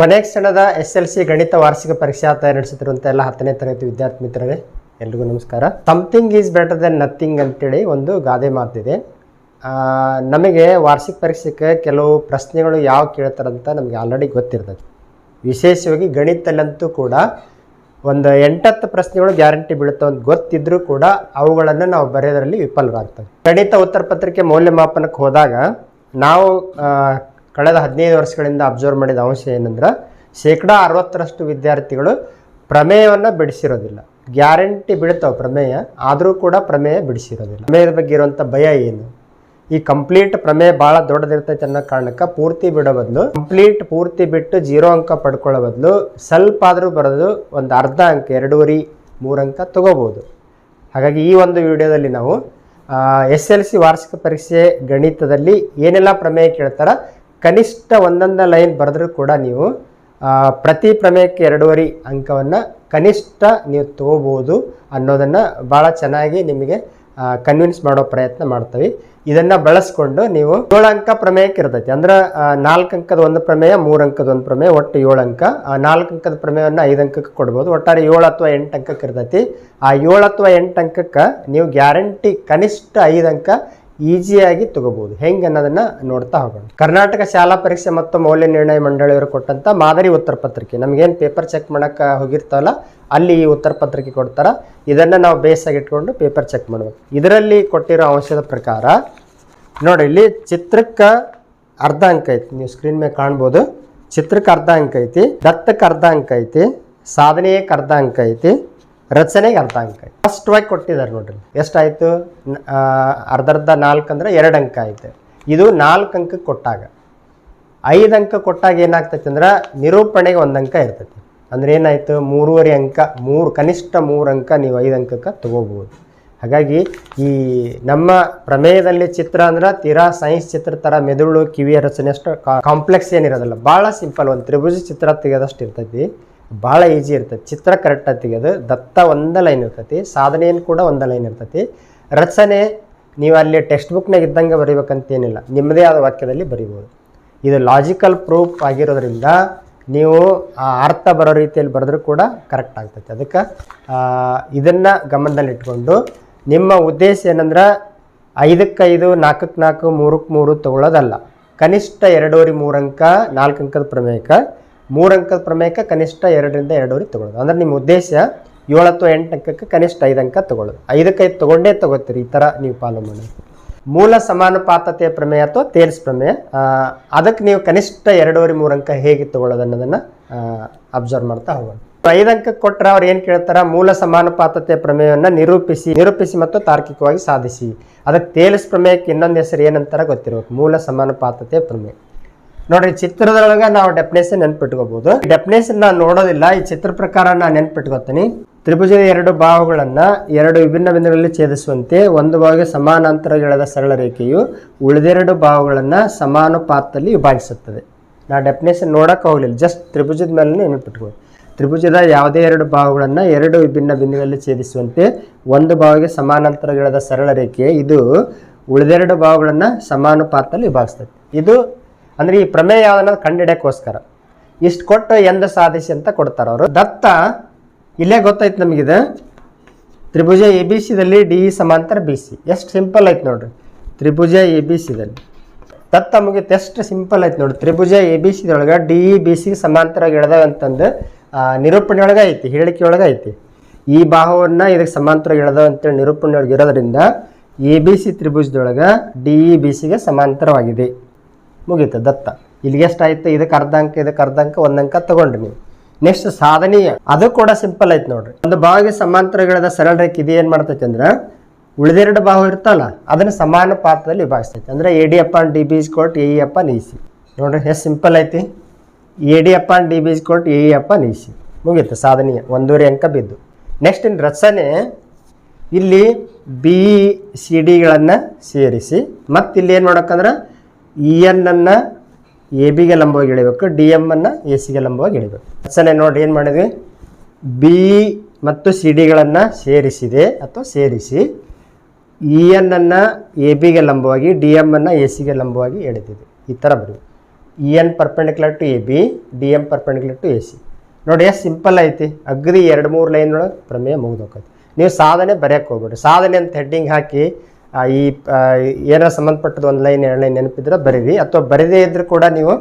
ಕೊನೆ ಕ್ಷಣದ S L C ಗಣಿತ ವಾರ್ಷಿಕ ಪರೀಕ್ಷಾ ತಯಾರಿ ನಡೆಸುತ್ತಿರುವಂಥ ಎಲ್ಲ ಹತ್ತನೇ ತರಗತಿ ವಿದ್ಯಾರ್ಥಿ ಮಿತ್ರರೇ, ಎಲ್ರಿಗೂ ನಮಸ್ಕಾರ. Something is better than nothing ಅಂತೇಳಿ ಒಂದು ಗಾದೆ ಮಾತಿದೆ. ನಮಗೆ ವಾರ್ಷಿಕ ಪರೀಕ್ಷೆಗೆ ಕೆಲವು ಪ್ರಶ್ನೆಗಳು ಯಾವ ಕೇಳ್ತಾರಂತ ನಮಗೆ ಆಲ್ರೆಡಿ ಗೊತ್ತಿರ್ತದೆ. ವಿಶೇಷವಾಗಿ ಗಣಿತಲ್ಲಂತೂ ಕೂಡ ಒಂದು ಎಂಟತ್ತು ಪ್ರಶ್ನೆಗಳು ಗ್ಯಾರಂಟಿ ಬೀಳುತ್ತೆ ಅಂತ ಗೊತ್ತಿದ್ರೂ ಕೂಡ ಅವುಗಳನ್ನು ನಾವು ಬರೆಯೋದರಲ್ಲಿ ವಿಫಲರಾಗ್ತವೆ. ಗಣಿತ ಉತ್ತರ ಪತ್ರಿಕೆ ಮೌಲ್ಯಮಾಪನಕ್ಕೆ ಹೋದಾಗ ನಾವು ಕಳೆದ ಹದಿನೈದು ವರ್ಷಗಳಿಂದ ಅಬ್ಸರ್ವ್ ಮಾಡಿದ ಅಂಶ ಏನಂದ್ರೆ ಶೇಕಡಾ ಅರವತ್ತರಷ್ಟು ವಿದ್ಯಾರ್ಥಿಗಳು ಪ್ರಮೇಯವನ್ನು ಬಿಡಿಸಿರೋದಿಲ್ಲ. ಗ್ಯಾರಂಟಿ ಬೀಳ್ತಾವೆ ಪ್ರಮೇಯ, ಆದರೂ ಕೂಡ ಪ್ರಮೇಯ ಬಿಡಿಸಿರೋದಿಲ್ಲ. ಪ್ರಮೇಯದ ಬಗ್ಗೆ ಇರುವಂಥ ಭಯ ಏನು? ಈ ಕಂಪ್ಲೀಟ್ ಪ್ರಮೇಯ ಭಾಳ ದೊಡ್ಡದಿರ್ತೈತೆ ಅನ್ನೋ ಕಾರಣಕ್ಕೆ ಪೂರ್ತಿ ಬಿಡೋ ಬದಲು, ಕಂಪ್ಲೀಟ್ ಪೂರ್ತಿ ಬಿಟ್ಟು ಜೀರೋ ಅಂಕ ಪಡ್ಕೊಳ್ಳೋ ಬದಲು ಸ್ವಲ್ಪ ಆದರೂ ಬರೋದು ಒಂದು ಅರ್ಧ ಅಂಕ, ಎರಡೂವರೆ, ಮೂರು ಅಂಕ ತೊಗೋಬೋದು. ಹಾಗಾಗಿ ಈ ಒಂದು ವಿಡಿಯೋದಲ್ಲಿ ನಾವು ಎಸ್ ಎಲ್ ಸಿ ವಾರ್ಷಿಕ ಪರೀಕ್ಷೆ ಗಣಿತದಲ್ಲಿ ಏನೆಲ್ಲ ಪ್ರಮೇಯ ಕೇಳ್ತಾರ ಕನಿಷ್ಠ ಒಂದೊಂದು ಲೈನ್ ಬರೆದ್ರೂ ಕೂಡ ನೀವು ಪ್ರತಿ ಪ್ರಮೇಯಕ್ಕೆ ಎರಡೂವರೆ ಅಂಕವನ್ನು ಕನಿಷ್ಠ ನೀವು ತಗೋಬೋದು ಅನ್ನೋದನ್ನು ಭಾಳ ಚೆನ್ನಾಗಿ ನಿಮಗೆ ಕನ್ವಿನ್ಸ್ ಮಾಡೋ ಪ್ರಯತ್ನ ಮಾಡ್ತೀವಿ. ಇದನ್ನು ಬಳಸ್ಕೊಂಡು ನೀವು ಏಳು ಅಂಕ ಪ್ರಮೇಯಕ್ಕೆ ಇರ್ತೈತಿ. ಅಂದ್ರೆ ನಾಲ್ಕು ಅಂಕದ ಒಂದು ಪ್ರಮೇಯ, ಮೂರು ಅಂಕದ ಒಂದು ಪ್ರಮೇಯ, ಒಟ್ಟು ಏಳು ಅಂಕ. ನಾಲ್ಕು ಅಂಕದ ಪ್ರಮೇಯವನ್ನು ಐದು ಅಂಕಕ್ಕೆ ಕೊಡ್ಬೋದು. ಒಟ್ಟಾರೆ ಏಳು ಅಥವಾ ಎಂಟು ಅಂಕಕ್ಕೆ ಇರ್ತೈತಿ. ಆ ಏಳು ಅಥವಾ ಎಂಟು ಅಂಕಕ್ಕೆ ನೀವು ಗ್ಯಾರಂಟಿ ಕನಿಷ್ಠ ಐದು ಅಂಕ ಈಸಿಯಾಗಿ ತಗೋಬಹುದು. ಹೆಂಗೆ ಅನ್ನೋದನ್ನ ನೋಡ್ತಾ ಹೋಗೋಣ. ಕರ್ನಾಟಕ ಶಾಲಾ ಪರೀಕ್ಷೆ ಮತ್ತು ಮೌಲ್ಯ ನಿರ್ಣಯ ಮಂಡಳಿಯವರು ಕೊಟ್ಟಂತ ಮಾದರಿ ಉತ್ತರ ಪತ್ರಿಕೆ. ನಮಗೇನು ಪೇಪರ್ ಚೆಕ್ ಮಾಡಕ್ಕೆ ಹೋಗಿರ್ತಾವಲ್ಲ, ಅಲ್ಲಿ ಈ ಉತ್ತರ ಪತ್ರಿಕೆ ಕೊಡ್ತಾರ. ಇದನ್ನ ನಾವು ಬೇಸಾಗಿ ಇಟ್ಕೊಂಡು ಪೇಪರ್ ಚೆಕ್ ಮಾಡ್ಬೇಕು. ಇದರಲ್ಲಿ ಕೊಟ್ಟಿರೋ ಅಂಶದ ಪ್ರಕಾರ, ನೋಡಿ ಇಲ್ಲಿ ಚಿತ್ರಕ್ಕೆ ಅರ್ಧ ಅಂಕ ಐತಿ. ನೀವು ಸ್ಕ್ರೀನ್ ಮೇಲೆ ಕಾಣ್ಬೋದು. ಚಿತ್ರಕ್ಕೆ ಅರ್ಧ ಅಂಕ ಐತಿ, ದತ್ತಕ್ಕೆ ಅರ್ಧ ಅಂಕ ಐತಿ, ಸಾಧನೆಯಕ್ಕೆ ಅರ್ಧ ಅಂಕ ಐತಿ ರಚನೆಗೆ ಅರ್ಧ ಅಂಕ ಫಸ್ಟ್ ಕೊಟ್ಟಿದ್ದಾರೆ ನೋಡ್ರಿ. ಎಷ್ಟಾಯಿತು? ಅರ್ಧ ಅರ್ಧ ನಾಲ್ಕು ಅಂದ್ರೆ ಎರಡು ಅಂಕ ಐತೆ ಇದು ನಾಲ್ಕು ಅಂಕಕ್ಕೆ ಕೊಟ್ಟಾಗ. ಐದು ಅಂಕ ಕೊಟ್ಟಾಗ ಏನಾಗ್ತೈತೆ ಅಂದ್ರೆ ನಿರೂಪಣೆಗೆ ಒಂದು ಅಂಕ ಇರ್ತೈತಿ. ಅಂದ್ರೆ ಏನಾಯ್ತು? ಮೂರುವರೆ ಅಂಕ, ಮೂರು, ಕನಿಷ್ಠ ಮೂರು ಅಂಕ ನೀವು ಐದು ಅಂಕಕ್ಕೆ ತಗೋಬಹುದು ಹಾಗಾಗಿ ಈ ನಮ್ಮ ಪ್ರಮೇಯದಲ್ಲಿ ಚಿತ್ರ ಅಂದ್ರೆ ತೀರಾ ಸೈನ್ಸ್ ಚಿತ್ರ ಥರ ಮೆದುಳು ಕಿವಿಯ ರಚನೆ ಅಷ್ಟು ಕಾಂಪ್ಲೆಕ್ಸ್ ಏನಿರೋದಿಲ್ಲ. ಭಾಳ ಸಿಂಪಲ್ ಒಂದು ತ್ರಿಭುಜ ಚಿತ್ರ ತೆಗೆಯೋದಷ್ಟು ಇರ್ತೈತಿ. ಭಾಳ ಈಜಿ ಇರ್ತೈತಿ. ಚಿತ್ರ ಕರೆಕ್ಟಾಗಿ ತೆಗೆಯೋದು. ದತ್ತ ಒಂದೇ ಲೈನ್ ಇರ್ತೈತಿ. ಸಾಧನೆಯನ್ನು ಕೂಡ ಒಂದೇ ಲೈನ್ ಇರ್ತೈತಿ. ರಚನೆ, ನೀವು ಅಲ್ಲಿ ಟೆಕ್ಸ್ಟ್ ಬುಕ್ನಾಗ ಇದ್ದಂಗೆ ಬರೀಬೇಕಂತೇನಿಲ್ಲ. ನಿಮ್ಮದೇ ಆದ ವಾಕ್ಯದಲ್ಲಿ ಬರಿಬೋದು. ಇದು ಲಾಜಿಕಲ್ ಪ್ರೂಫ್ ಆಗಿರೋದ್ರಿಂದ ನೀವು ಆ ಅರ್ಥ ಬರೋ ರೀತಿಯಲ್ಲಿ ಬರೆದ್ರೂ ಕೂಡ ಕರೆಕ್ಟ್ ಆಗ್ತೈತೆ. ಅದಕ್ಕೆ ಇದನ್ನು ಗಮನದಲ್ಲಿಟ್ಕೊಂಡು ನಿಮ್ಮ ಉದ್ದೇಶ ಏನಂದ್ರೆ ಐದಕ್ಕೆ ಐದು ನಾಲ್ಕಕ್ಕೆ ನಾಲ್ಕು ಮೂರಕ್ಕೆ ಮೂರು ತಗೊಳ್ಳೋದಲ್ಲ. ಕನಿಷ್ಠ ಎರಡೂವರೆ ಮೂರು ಅಂಕ, ನಾಲ್ಕು ಅಂಕದ ಪ್ರಮೇಯಕ್ಕೆ ಮೂರು ಅಂಕದ ಪ್ರಮೇಯಕ್ಕೆ ಕನಿಷ್ಠ ಎರಡರಿಂದ ಎರಡೂವರೆ ತಗೊಳ್ಳೋದು. ಅಂದ್ರೆ ನಿಮ್ಮ ಉದ್ದೇಶ ಏಳು ಅಥವಾ ಎಂಟು ಅಂಕಕ್ಕೆ ಕನಿಷ್ಠ ಐದು ಅಂಕ ತಗೊಳ್ಳೋದು. ಐದಕ್ಕೆ ಐದು ತಗೊಂಡೇ ತಗೋತೀರಿ ಈ ಥರ ನೀವು ಫಾಲೋ ಮಾಡಿ ಮೂಲ ಸಮಾನುಪಾತತೆಯ ಪ್ರಮೇಯ ಅಥವಾ ತೇಲ್ಸ್ ಪ್ರಮೇಯ ಅದಕ್ಕೆ ನೀವು ಕನಿಷ್ಠ ಎರಡೂವರೆ ಮೂರು ಅಂಕ ಹೇಗೆ ತಗೊಳ್ಳೋದು ಅನ್ನೋದನ್ನು ಅಬ್ಸರ್ವ್ ಮಾಡ್ತಾ ಹೋಗೋದು ಐದು ಅಂಕಕ್ಕೆ ಕೊಟ್ಟರೆ ಅವ್ರು ಏನು ಕೇಳ್ತಾರೆ? ಮೂಲ ಸಮಾನುಪಾತತೆಯ ಪ್ರಮೇಯವನ್ನು ನಿರೂಪಿಸಿ ನಿರೂಪಿಸಿ ಮತ್ತು ತಾರ್ಕಿಕವಾಗಿ ಸಾಧಿಸಿ. ಅದಕ್ಕೆ ತೇಲಿಸ್ ಪ್ರಮೇಯಕ್ಕೆ ಇನ್ನೊಂದು ಹೆಸರು ಏನಂತಾರೆ ಗೊತ್ತಿರಬೇಕು. ಮೂಲ ಸಮಾನುಪಾತತೆಯ ಪ್ರಮೇಯ. ನೋಡ್ರಿ ಚಿತ್ರದೊಳಗೆ ನಾವು ಡೆಫಿನೇಷನ್ ನೆನ್ಪಿಟ್ಕೋಬಹುದು ಡೆಫಿನೇಷನ್ ನಾನು ನೋಡೋದಿಲ್ಲ, ಈ ಚಿತ್ರ ಪ್ರಕಾರ ನಾನು ನೆನ್ಪಿಟ್ಕೋತೀನಿ. ತ್ರಿಭುಜದ ಎರಡು ಬಾಹುಗಳನ್ನ ಎರಡು ವಿಭಿನ್ನ ಬಿಂದುಗಳಲ್ಲಿ ಛೇದಿಸುವಂತೆ ಒಂದು ಭಾಗ ಸಮಾನಾಂತರ ಗೆಳೆದ ಸರಳ ರೇಖೆಯು ಉಳಿದೆರಡು ಬಾಹುಗಳನ್ನ ಸಮಾನುಪಾತದಲ್ಲಿ ವಿಭಾಗಿಸುತ್ತದೆ. ನಾ ಡೆಫಿನೇಷನ್ ನೋಡೋಕೆ ಹೋಗಲಿಲ್ಲ ಜಸ್ಟ್ ತ್ರಿಭುಜದ ಮೇಲೆ ನೆನಪಿಟ್ಕೊಳ್ಳಿ ತ್ರಿಭುಜದ ಯಾವುದೇ ಎರಡು ಬಾಹುಗಳನ್ನು ಎರಡು ವಿಭಿನ್ನ ಬಿಂದುಗಳಲ್ಲಿ ಛೇದಿಸುವಂತೆ ಒಂದು ಭಾವಿಗೆ ಸಮಾನಾಂತರ ಗೆಳೆದ ಸರಳ ರೇಖೆ, ಇದು ಉಳಿದೆರಡು ಬಾಹುಗಳನ್ನು ಸಮಾನುಪಾತದಲ್ಲಿ ವಿಭಾಗಿಸ್ತದೆ. ಇದು ಅಂದ್ರೆ ಈ ಪ್ರಮೇಯ ಅನ್ನೋದು ಕಂಡಿಡಿಯಕ್ಕೋಸ್ಕರ ಇಷ್ಟು ಕೊಟ್ಟು ಎಂದ ಸಾಧಿಸಿ ಅಂತ ಕೊಡ್ತಾರೆ ಅವರು. ದತ್ತ, ಇಲ್ಲೇ ಗೊತ್ತಾಯ್ತು ನಮಗಿದೆ. ತ್ರಿಭುಜ ಎ ಬಿ ಸಿದಲ್ಲಿ ಡಿ ಇ ಸಮಾಂತರ ಬಿ ಸಿ. ಎಷ್ಟು ಸಿಂಪಲ್ ಐತೆ ನೋಡ್ರಿ. ತ್ರಿಭುಜ ಎ ಬಿ ಸಿದಲ್ಲಿ. ದತ್ತ ಮುಗಿತು ಎಷ್ಟು ಸಿಂಪಲ್ ಐತೆ ನೋಡ್ರಿ. ತ್ರಿಭುಜ ಎ ಬಿ ಸಿದೊಳಗೆ ಡಿ ಇ ಬಿ ಸಿ ಸಮಾಂತರ ಗೆಳೆದವ ಅಂತಂದು ನಿರೂಪಣೆ ಒಳಗೆ ಐತಿ ಹೇಳಿಕೆ ಒಳಗೆ ಐತಿ. ಈ ಬಾಹುವನ್ನ ಇದಕ್ಕೆ ಸಮಾಂತರ ಗೆಳೆದವ ಅಂತೇಳಿ ನಿರೂಪಣೆ ಒಳಗೆ ಇರೋದ್ರಿಂದ ಎ ಬಿ ಸಿ ತ್ರಿಭುಜದೊಳಗೆ ಡಿ ಇ ಬಿ ಸಿಗೆ ಸಮಾಂತರವಾಗಿದೆ. ಮುಗೀತು, ದತ್ತ. ಇಲ್ಲಿಗೆ ಎಷ್ಟಾಯ್ತು? ಇದಕ್ಕೆ ಅರ್ಧ ಅಂಕ ಇದಕ್ಕೆ ಅರ್ಧ ಅಂಕ ಒಂದ್ ಅಂಕ ತಗೊಂಡ್ರಿ ನೀವು. ನೆಕ್ಸ್ಟ್ ಸಾಧನೀಯ ಅದು ಕೂಡ ಸಿಂಪಲ್ ಐತೆ ನೋಡ್ರಿ. ಒಂದು ಬಾವಿಗೆ ಸಮಾಂತರಗಳದ ಸರಳ ರೇಖೆ ಇದು ಏನು ಮಾಡ್ತೈತೆ ಅಂದ್ರೆ, ಉಳಿದೆರಡು ಬಾಹು ಇರ್ತಲ್ಲ ಅದನ್ನು ಸಮಾನ ಪಾತ್ರದಲ್ಲಿ ವಿಭಾಗಿಸ್ತೈತೆ. ಅಂದ್ರೆ A D upon D B is quote A ನೋಡ್ರಿ, ಎಷ್ಟು ಸಿಂಪಲ್ ಐತಿ? A D upon D B is quote A ಮುಗೀತು ಸಾಧನೀಯ ಒಂದೂವರೆ ಅಂಕ ಬಿದ್ದು. ನೆಕ್ಸ್ಟ್ ಇನ್ ರಚನೆ, ಇಲ್ಲಿ ಬಿ ಸಿ ಡಿಗಳನ್ನು ಸೇರಿಸಿ, ಮತ್ತು ಇಲ್ಲಿ ಏನು ಮಾಡ್ಬೇಕಂದ್ರೆ ಇ ಎನ್ನನ್ನು ಎ ಬಿಗೆ ಲಂಬವಾಗಿ ಎಳಿಬೇಕು ಡಿ ಎಮ್ಮನ್ನು ಎ ಸಿಗೆ ಲಂಬವಾಗಿ ಎಳಿಬೇಕು. ರಚನೆ ನೋಡಿ ಏನು ಮಾಡಿದ್ವಿ? ಬಿ ಮತ್ತು ಸಿ ಡಿಗಳನ್ನು ಸೇರಿಸಿದೆ ಅಥವಾ ಸೇರಿಸಿ ಇ ಎನ್ನನ್ನು ಎ ಬಿಗೆ ಲಂಬವಾಗಿ ಡಿ ಎಮ್ಮನ್ನು ಎ ಸಿಗೆ ಲಂಬವಾಗಿ ಎಳೆದಿದೆ. ಈ ಥರ ಬರೀ. E N perpendicular to A B D M perpendicular to A C ನೋಡಿ, ಎಷ್ಟು ಸಿಂಪಲ್ ಐತಿ. ಅಗ್ರಿ ಎರಡು ಮೂರು ಲೈನ್ ಒಳಗೆ ಪ್ರಮೇಯ ಮುಗಿದೋಕೈತಿ. ನೀವು ಸಾಧನೆ ಬರೆಯಕ್ಕೆ ಹೋಗ್ಬೇಡಿ ಸಾಧನೆ ಅಂತ ಹೆಡ್ಡಿಂಗ್ ಹಾಕಿ ಈ ಏನ ಸಂಬಂಧಪಟ್ಟದ ಒಂದು ಲೈನ್, ಎರಡು ಲೈನ್ ನೆನಪಿದ್ರೆ ಬರೀರಿ. ಅಥವಾ ಬರದೇ ಇದ್ರೂ ಕೂಡ ನೀವು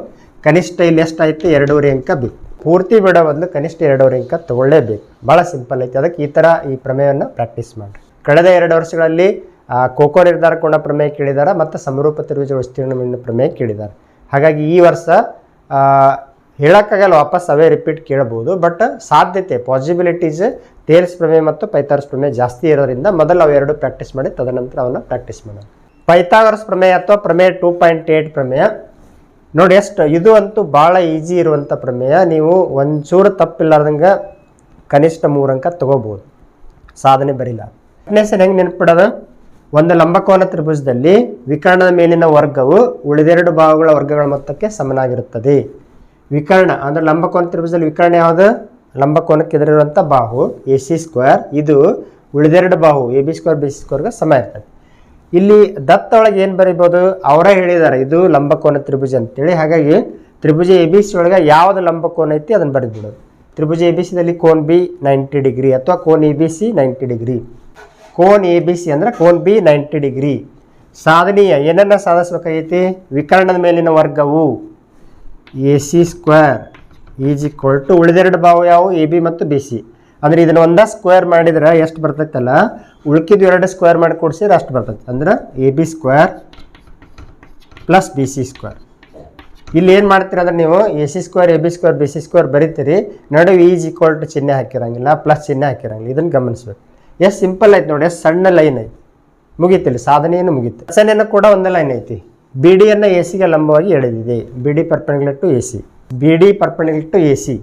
ಕನಿಷ್ಠ ಇಲ್ಲಿ ಎಷ್ಟಾಯ್ತು? ಎರಡೂವರೆ ಅಂಕ ಬೇಕು. ಪೂರ್ತಿ ಬಿಡೋ ಬದಲು ಕನಿಷ್ಠ ಎರಡೂವರೆ ಅಂಕ ತೊಗೊಳ್ಳೇಬೇಕು. ಭಾಳ ಸಿಂಪಲ್ ಐತಿ. ಅದಕ್ಕೆ ಈ ಥರ ಈ ಪ್ರಮೇಯವನ್ನು ಪ್ರಾಕ್ಟೀಸ್ ಮಾಡಿರಿ. ಕಳೆದ ಎರಡು ವರ್ಷಗಳಲ್ಲಿ ಖೋಖೋ ನಿರ್ಧಾರ ಕೊಂಡ ಪ್ರಮೇಯ ಕೇಳಿದ್ದಾರೆ ಮತ್ತು ಸಮರೂಪ ತಿರುವಿಜ ವಿಸ್ತೀರ್ಣ ಪ್ರಮೇಯ ಕೇಳಿದ್ದಾರೆ ಹಾಗಾಗಿ ಈ ವರ್ಷ ಹೇಳೋಕ್ಕಾಗಲ್ಲ, ವಾಪಸ್ ಅವೇ ರಿಪೀಟ್ ಕೇಳ್ಬೋದು ಬಟ್ ಸಾಧ್ಯತೆ ಪಾಸಿಬಿಲಿಟೀಸ್ ತೇರ್ಸ್ ಪ್ರಮೇಯ ಮತ್ತು ಪೈಥಾಗರಸ್ ಪ್ರಮೇಯ ಜಾಸ್ತಿ ಇರೋದ್ರಿಂದ ಮೊದಲು ಅವೆರಡು ಪ್ರಾಕ್ಟೀಸ್ ಮಾಡಿ, ತದನಂತರ ಅವನ್ನ ಪ್ರಾಕ್ಟೀಸ್ ಮಾಡೋಣ. ಪೈಥಾಗರಸ್ ಪ್ರಮೇಯ ಅಥವಾ ಪ್ರಮೇಯ ಟೂ ಪಾಯಿಂಟ್ ಏಯ್ಟ್ ಪ್ರಮೇಯ. ನೋಡಿ, ಎಷ್ಟು, ಇದು ಅಂತೂ ಭಾಳ ಈಜಿ ಇರುವಂಥ ಪ್ರಮೇಯ. ನೀವು ಒಂಚೂರು ತಪ್ಪಿಲ್ಲಾರ್ದಂಗೆ ಕನಿಷ್ಠ ಮೂರು ಅಂಕ ತೊಗೋಬೋದು. ಸಾಧನೆ ಬರಿಲ್ಲ. ಫಿಟ್ನೆಸ್ಸನ್ನು ಹೆಂಗೆ ನೆನಪಿಡೋದು? ಒಂದು ಲಂಬಕೋನ ತ್ರಿಭುಜದಲ್ಲಿ ವಿಕರ್ಣದ ಮೇಲಿನ ವರ್ಗವು ಉಳಿದೆರಡು ಭಾಗಗಳ ವರ್ಗಗಳ ಮೊತ್ತಕ್ಕೆ ಸಮನಾಗಿರುತ್ತದೆ. ವಿಕರ್ಣ, ಅಂದರೆ ಲಂಬಕೋನ ತ್ರಿಭುಜದಲ್ಲಿ ವಿಕರ್ಣ ಯಾವುದು? ಲಂಬಕೋನಕ್ಕೆ ಎದುರಿರುವಂಥ ಬಾಹು, ಎ ಸಿ ಸ್ಕ್ವೇರ್. ಇದು ಉಳಿದೆರಡು ಬಾಹು, A B square, B C ಸ್ಕ್ವೇರ್ಗೆ ಸಮ ಇರ್ತದೆ. ಇಲ್ಲಿ ದತ್ತ ಒಳಗೆ ಏನು ಬರಿಬೋದು ಅವರೇ ಹೇಳಿದ್ದಾರೆ, ಇದು ಲಂಬಕೋನ ತ್ರಿಭುಜ ಅಂತೇಳಿ. ಹಾಗಾಗಿ ತ್ರಿಭುಜ ಎ ಬಿ ಸಿ ಒಳಗೆ ಯಾವುದು ಲಂಬಕೋನ ಐತಿ ಅದನ್ನು ಬರೆದ್ಬಿಡೋದು. ತ್ರಿಭುಜ ಎ ಬಿ ಸಿದಲ್ಲಿ ಕೋನ್ ಬಿ ನೈಂಟಿ ಡಿಗ್ರಿ ಅಥವಾ cone A B C ninety degree. Cone A B C ಅಂದ್ರೆ ಕೋನ್ ಬಿ ನೈಂಟಿ ಡಿಗ್ರಿ. ಸಾಧನೀಯ, ಏನನ್ನ ಸಾಧಿಸ್ಬೇಕಾಗೈತಿ? ವಿಕರ್ಣದ ಮೇಲಿನ ವರ್ಗವು. A C square is equal to ಉಳಿದೆರಡು ಭಾವ ಯಾವುವು? ಎ, ಬಿ ಮತ್ತು ಬಿ, ಸಿ. ಅಂದರೆ ಇದನ್ನ ಒಂದ ಸ್ಕ್ವೇರ್ ಮಾಡಿದ್ರೆ ಎಷ್ಟು ಬರ್ತೈತಲ್ಲ? ಉಳ್ಕಿದ್ದು ಎರಡು ಸ್ಕ್ವೇರ್ ಮಾಡಿ ಕೊಡಿಸಿದ್ರೆ ಅಷ್ಟು ಬರ್ತೈತೆ. ಅಂದ್ರೆ A, B square plus B, C square. ಇಲ್ಲಿ ಏನು ಮಾಡ್ತೀರ ಅಂದ್ರೆ ನೀವು A, C square, A, B square, B, C square ಬರೀತೀರಿ. ನಡುವೆ ಈಜ್ ಈಕ್ವಲ್ ಟು ಚಿಹ್ನೆ ಹಾಕಿರಂಗಿಲ್ಲ, ಪ್ಲಸ್ ಚಿಹ್ನೆ ಹಾಕಿರಂಗಿಲ್ಲ. ಇದನ್ನು ಗಮನಿಸ್ಬೇಕು. ಎಷ್ಟು ಸಿಂಪಲ್ ಐತೆ ನೋಡಿ, ಎಷ್ಟು ಸಣ್ಣ ಲೈನ್ ಐತಿ. ಮುಗೀತಿಲ್ಲ, ಸಾಧನೆಯನ್ನು ಮುಗೀತು. ಸಣ್ಣ ಕೂಡ ಒಂದೇ ಲೈನ್ ಐತಿ. ಬಿ ಡಿಯನ್ನು ಎ ಸಿಗೆ ಲಂಬವಾಗಿ ಎಳೆದಿದೆ. B D to A C. B D to A C.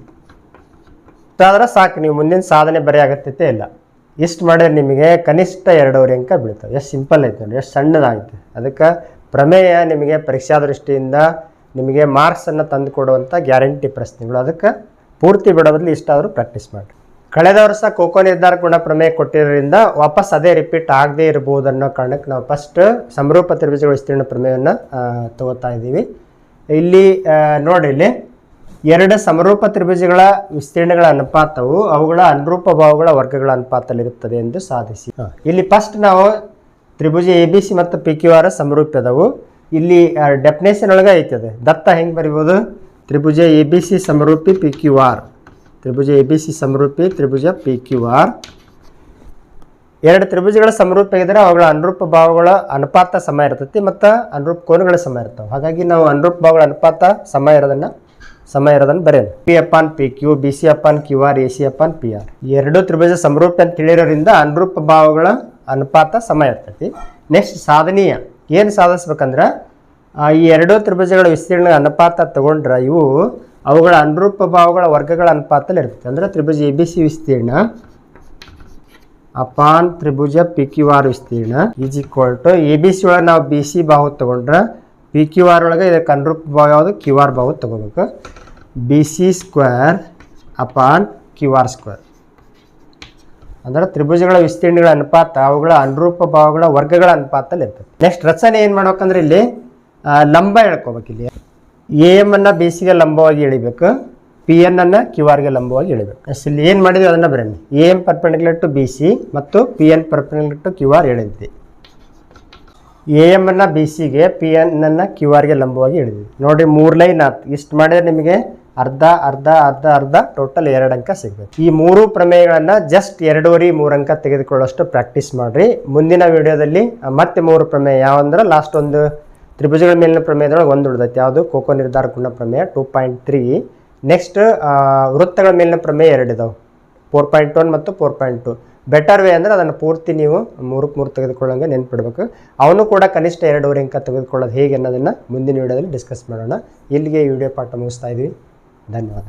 ಆದ್ರೆ ಸಾಕು, ನೀವು ಮುಂದಿನ ಸಾಧನೆ ಬರೀ ಆಗತ್ತೈತೆ ಇಲ್ಲ. ಇಷ್ಟು ಮಾಡಿದ್ರೆ ನಿಮಗೆ ಕನಿಷ್ಠ ಎರಡೂವರೆ ಅಂಕ ಬೀಳ್ತವೆ. ಎಷ್ಟು ಸಿಂಪಲ್ ಐತೆ ನೋಡಿ, ಎಷ್ಟು ಸಣ್ಣದಾಗುತ್ತೆ ಅದಕ್ಕೆ ಪ್ರಮೇಯ ನಿಮಗೆ ಪರೀಕ್ಷಾ ದೃಷ್ಟಿಯಿಂದ ನಿಮಗೆ ಮಾರ್ಕ್ಸನ್ನು ತಂದು ಕೊಡುವಂಥ ಗ್ಯಾರಂಟಿ ಪ್ರಶ್ನೆಗಳು. ಅದಕ್ಕೆ ಪೂರ್ತಿ ಬಿಡೋದ್ರಲ್ಲಿ ಇಷ್ಟಾದರೂ ಪ್ರಾಕ್ಟೀಸ್ ಮಾಡಿ ಕಳೆದ ವರ್ಷ ನಿರ್ಧಾರ ಗುಣ ಪ್ರಮೇಯ ಕೊಟ್ಟಿರೋದ್ರಿಂದ ವಾಪಸ್ ಅದೇ ರಿಪೀಟ್ ಆಗದೇ ಇರ್ಬೋದು ಅನ್ನೋ ಕಾರಣಕ್ಕೆ ನಾವು ಫಸ್ಟ್ ಸಮರೂಪ ತ್ರಿಭುಜಗಳ ವಿಸ್ತೀರ್ಣ ಪ್ರಮೇಯವನ್ನು ತಗೋತಾ ಇದ್ದೀವಿ. ಇಲ್ಲಿ ನೋಡಿ ಇಲ್ಲಿ, ಎರಡು ಸಮರೂಪ ತ್ರಿಭುಜಗಳ ವಿಸ್ತೀರ್ಣಗಳ ಅನುಪಾತವು ಅವುಗಳ ಅನುರೂಪ ಭಾವಗಳ ವರ್ಗಗಳ ಅನುಪಾತದಲ್ಲಿರುತ್ತದೆ ಎಂದು ಸಾಧಿಸಿ. ಇಲ್ಲಿ ಫಸ್ಟ್ ನಾವು ತ್ರಿಭುಜ ಎ ಬಿ ಸಿ ಮತ್ತು ಪಿ ಕ್ಯೂ ಆರ್ ಸಮರೂಪದವು ಇಲ್ಲಿ ಡೆಫಿನೇಷನ್ ಒಳಗೆ ಐತದೆ. ದತ್ತ ಹೆಂಗೆ ಬರಿಬೋದು? ತ್ರಿಭುಜ ಎ ಬಿ ಸಿ ಸಮರೂಪಿ ಪಿ ಕ್ಯೂ ಆರ್ ತ್ರಿಭುಜ ಎ ಬಿ ಸಿ ಸಮರೂಪಿ, ತ್ರಿಭುಜ ಪಿ ಕ್ಯೂ ಆರ್ ಎರಡು ತ್ರಿಭುಜಗಳ ಸಮರೂಪ ಇದ್ದರೆ ಅವುಗಳ ಅನುರೂಪ ಭಾವಗಳ ಅನುಪಾತ ಸಮ ಇರ್ತೈತಿ ಮತ್ತು ಅನುರೂಪ ಕೋನಗಳ ಸಮ ಇರ್ತಾವೆ. ಹಾಗಾಗಿ ನಾವು ಅನುರೂಪ ಭಾವಗಳ ಅನುಪಾತ ಸಮ ಇರೋದನ್ನು ಸಮ ಇರೋದನ್ನು ಬರೆಯೋದು. P upon P Q B C upon Q R A C upon P R ಎರಡು ತ್ರಿಭುಜ ಸಮರೂಪ ಅಂತ ತಿಳಿಯೋದ್ರಿಂದ ಅನುರೂಪ ಭಾವಗಳ ಅನುಪಾತ ಸಮ ಇರ್ತೈತಿ. ನೆಕ್ಸ್ಟ್ ಸಾಧನೀಯ. ಏನು ಸಾಧಿಸ್ಬೇಕಂದ್ರೆ ಈ ಎರಡು ತ್ರಿಭುಜಗಳ ವಿಸ್ತೀರ್ಣ ಅನುಪಾತ ತಗೊಂಡ್ರೆ ಇವು ಅವುಗಳ ಅನುರೂಪ ಭಾವಗಳ ವರ್ಗಗಳ ಅನುಪಾತದಲ್ಲಿ ಇರುತ್ತೆ ಅಂದ್ರೆ ತ್ರಿಭುಜ ಎ ಬಿ ಸಿ ವಿಸ್ತೀರ್ಣ. ಅಪಾನ್ ತ್ರಿಭುಜ ಪಿ ಕ್ಯೂ ಆರ್ ವಿಸ್ತೀರ್ಣ. Is equal to A B C ಒಳಗೆ ನಾವು ಬಿ ಸಿ ಬಾಹು ತಗೊಂಡ್ರೆ ಪಿ ಕ್ಯೂ ಆರ್ ಒಳಗೆ ಇದಕ್ಕೆ ಅನುರೂಪ ಭಾವ ಯಾವುದು? ಕ್ಯೂ ಆರ್ ಬಾಹು ತಗೋಬೇಕು. B C square upon Q R square ಅಂದ್ರೆ ತ್ರಿಭುಜಗಳ ವಿಸ್ತೀರ್ಣಗಳ ಅನುಪಾತ ಅವುಗಳ ಅನುರೂಪ ಭಾವಗಳ ವರ್ಗಗಳ ಅನುಪಾತದಲ್ಲಿ ಇರ್ತದೆ. ನೆಕ್ಸ್ಟ್ ರಚನೆ ಏನು ಮಾಡ್ಬೇಕಂದ್ರೆ ಇಲ್ಲಿ ಲಂಬ ಹೇಳ್ಕೊಬೇಕು ಇಲ್ಲಿ. ಎ ಎಂ ಅನ್ನ ಬಿ ಸಿಗೆ ಲಂಬವಾಗಿ ಎಳಿಬೇಕು ಪಿ ಎನ್ ಅನ್ನ ಕ್ಯೂ ಆರ್ಗೆ ಲಂಬವಾಗಿ ಎಳಿಬೇಕು. ನೆಕ್ಸ್ಟ್ ಇಲ್ಲಿ ಏನು ಮಾಡಿದ್ವಿ ಅದನ್ನ ಬರೀ A M perpendicular to B C ಮತ್ತು P N perpendicular to Q R ಎಳಿದ್ವಿ A M ಅನ್ನ ಬಿ ಸಿಗೆ ಪಿ ಎನ್ ಅನ್ನ ಕ್ಯೂ ಆರ್ಗೆ ಲಂಬವಾಗಿ ಎಳಿದ್ವಿ ನೋಡಿ ಮೂರು ಲೈನ್ ಆಯ್ತು ಇಷ್ಟು ಮಾಡಿದ್ರೆ ನಿಮಗೆ ಅರ್ಧ ಅರ್ಧ ಅರ್ಧ ಅರ್ಧ, ಟೋಟಲ್ ಎರಡು ಅಂಕ ಸಿಗ್ಬೇಕು. ಈ ಮೂರು ಪ್ರಮೇಯಗಳನ್ನು ಜಸ್ಟ್ ಎರಡೂವರೆ, ಮೂರು ಅಂಕ ತೆಗೆದುಕೊಳ್ಳೋಷ್ಟು ಪ್ರಾಕ್ಟೀಸ್ ಮಾಡ್ರಿ. ಮುಂದಿನ ವಿಡಿಯೋದಲ್ಲಿ ಮತ್ತೆ ಮೂರು ಪ್ರಮೇಯ ಯಾವಂದ್ರೆ ಲಾಸ್ಟ್ ಒಂದು ತ್ರಿಭುಜಗಳ ಮೇಲಿನ ಪ್ರಮೇಯದೊಳಗೆ ಒಂದು ಉಳಿದೈತೆ. ಯಾವುದು? ಕೋಕೋ ನಿರ್ಧಾರ ಗುಣ ಪ್ರಮೇಯ ಟೂ ಪಾಯಿಂಟ್ ತ್ರೀ ನೆಕ್ಸ್ಟ್ ವೃತ್ತಗಳ ಮೇಲಿನ ಪ್ರಮೇಯ ಎರಡು ಇದಾವೆ. ಫೋರ್ ಪಾಯಿಂಟ್ ಒನ್ ಮತ್ತು four point two better way ಅಂದರೆ ಅದನ್ನು ಪೂರ್ತಿ ನೀವು ಮೂರಕ್ಕೆ ಮೂರು ತೆಗೆದುಕೊಳ್ಳೋಂಗೆ ನೆನ್ಪಿಡ್ಬೇಕು. ಅವನು ಕೂಡ ಕನಿಷ್ಠ ಎರಡೂವರೆ ಅಂಕ ತೆಗೆದುಕೊಳ್ಳೋದು ಹೇಗೆ ಅನ್ನೋದನ್ನು ಮುಂದಿನ ವಿಡಿಯೋದಲ್ಲಿ ಡಿಸ್ಕಸ್ ಮಾಡೋಣ. ಇಲ್ಲಿಗೆ ಈ ವಿಡಿಯೋ ಪಾಠ ಮುಗಿಸ್ತಾ ಇದ್ದೀವಿ ಧನ್ಯವಾದ.